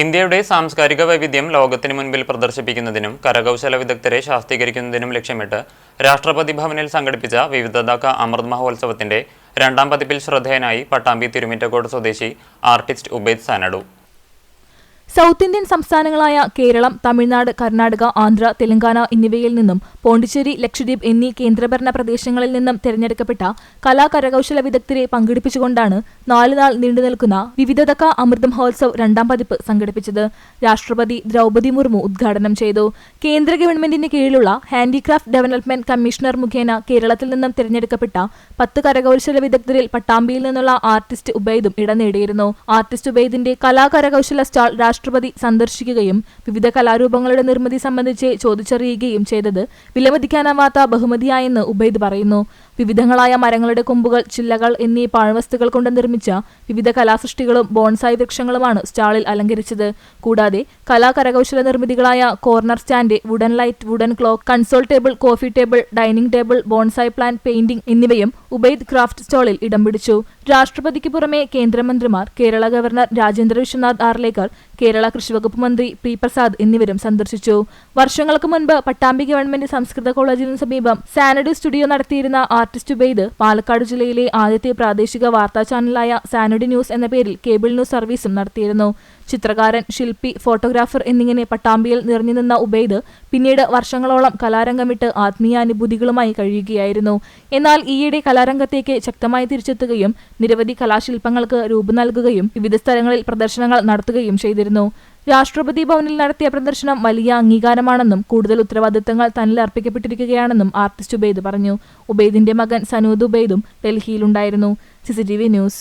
ഇന്ത്യയുടെ സാംസ്കാരിക വൈവിധ്യം ലോകത്തിന് മുൻപിൽ പ്രദർശിപ്പിക്കുന്നതിനും കരകൗശല വിദഗ്ധരെ ശാസ്ത്രീകരിക്കുന്നതിനും ലക്ഷ്യമിട്ട് രാഷ്ട്രപതി ഭവനിൽ സംഘടിപ്പിച്ച വിവിധതാക്ക അമൃത് മഹോത്സവത്തിന്റെ രണ്ടാം പതിപ്പിൽ ശ്രദ്ധേയനായി പട്ടാമ്പി തിരുമിറ്റക്കോട് സ്വദേശി artist Ubaid Sanadu. South Indian സംസ്ഥാനങ്ങളായ Keralam Tamil Nadu Karnataka Andhra Telangana എന്നിവയിൽ നിന്നും പോണ്ടിച്ചേരി ലക്ഷദ്വീപ് എന്നീ കേന്ദ്രഭരണ പ്രദേശങ്ങളിൽ നിന്നും തിരഞ്ഞെടുക്കപ്പെട്ട കലാ കരകൗശല വിദഗ്ധരെ പങ്കെടുപ്പിച്ചുകൊണ്ടാണ് നാല് നാൾ നീണ്ടുനിൽക്കുന്ന വിവിധതക അമൃത് മഹോത്സവ് രണ്ടാം പതിപ്പ് സംഘടിപ്പിച്ചത്. രാഷ്ട്രപതി ദ്രൗപദി മുർമു ഉദ്ഘാടനം ചെയ്തു. കേന്ദ്ര ഗവൺമെന്റിന് കീഴിലുള്ള ഹാൻഡിക്രാഫ്റ്റ് ഡെവലപ്മെന്റ് കമ്മീഷണർ മുഖേന കേരളത്തിൽ നിന്നും തിരഞ്ഞെടുക്കപ്പെട്ട പത്ത് കരകൌശല വിദഗ്ധരിൽ പട്ടാമ്പിയിൽ നിന്നുള്ള ആർട്ടിസ്റ്റ് ഉബൈദും ഇടം നേടിയിരുന്നു. ആർട്ടിസ്റ്റ് ഉബൈദിന്റെ കലാകരകൌശല സ്റ്റാൾ രാഷ്ട്രപതി സന്ദർശിക്കുകയും വിവിധ കലാരൂപങ്ങളുടെ നിർമ്മിതി സംബന്ധിച്ച് ചോദിച്ചറിയുകയും ചെയ്തത് വിലമതിക്കാനാവാത്ത ബഹുമതിയായെന്ന് ഉബൈദ് പറയുന്നു. വിവിധങ്ങളായ മരങ്ങളുടെ കൊമ്പുകൾ ചില്ലകൾ എന്നീ പാഴ്വസ്തുക്കൾ കൊണ്ട് നിർമ്മിച്ച വിവിധ കലാസൃഷ്ടികളും ബോൺസായി വൃക്ഷങ്ങളുമാണ് സ്റ്റാളിൽ അലങ്കരിച്ചത്. കൂടാതെ കലാകരകൗശല നിർമ്മിതികളായ corner stand wooden light wooden clock console table coffee table dining table bonsai plant painting എന്നിവയും ഉബൈദ് ക്രാഫ്റ്റ് സ്റ്റാളിൽ ഇടം പിടിച്ചു. രാഷ്ട്രപതിക്ക് പുറമെ കേന്ദ്രമന്ത്രിമാർ കേരള ഗവർണർ രാജേന്ദ്ര വിശ്വനാഥ് ആർലേക്കർ കേരള കൃഷിവകുപ്പ് മന്ത്രി പി പ്രസാദ് എന്നിവരും സന്ദർശിച്ചു. വർഷങ്ങൾക്ക് മുൻപ് പട്ടാമ്പി ഗവൺമെന്റ് സംസ്കൃത കോളേജിന് സമീപം സാനഡി സ്റ്റുഡിയോ നടത്തിയിരുന്ന ആർട്ടിസ്റ്റ് ഉബൈദ് പാലക്കാട് ജില്ലയിലെ ആദ്യത്തെ പ്രാദേശിക വാർത്താ ചാനലായ സാനുഡി ന്യൂസ് എന്ന പേരിൽ കേബിൾ ന്യൂസ് സർവീസും നടത്തിയിരുന്നു. ചിത്രകാരൻ ശില്പി ഫോട്ടോഗ്രാഫർ എന്നിങ്ങനെ പട്ടാമ്പിയിൽ നിറഞ്ഞുനിന്ന ഉബൈദ് പിന്നീട് വർഷങ്ങളോളം കലാരംഗം വിട്ട് ആത്മീയാനുഭൂതികളുമായി കഴിയുകയായിരുന്നു. എന്നാൽ ഈയിടെ കലാരംഗത്തേക്ക് ശക്തമായി തിരിച്ചെത്തുകയും നിരവധി കലാശില്പങ്ങൾക്ക് രൂപം നൽകുകയും വിവിധ സ്ഥലങ്ങളിൽ പ്രദർശനങ്ങൾ നടത്തുകയും ചെയ്തിരുന്നു. രാഷ്ട്രപതി ഭവനിൽ നടത്തിയ പ്രദർശനം വലിയ അംഗീകാരമാണെന്നും കൂടുതൽ ഉത്തരവാദിത്തങ്ങൾ തന്നിൽ അർപ്പിക്കപ്പെട്ടിരിക്കുകയാണെന്നും ആർട്ടിസ്റ്റ് ഉബൈദ് പറഞ്ഞു. ഉബൈദിന്റെ മകൻ സനൂദ് ഉബൈദും ഡൽഹിയിലുണ്ടായിരുന്നു. CCTV news.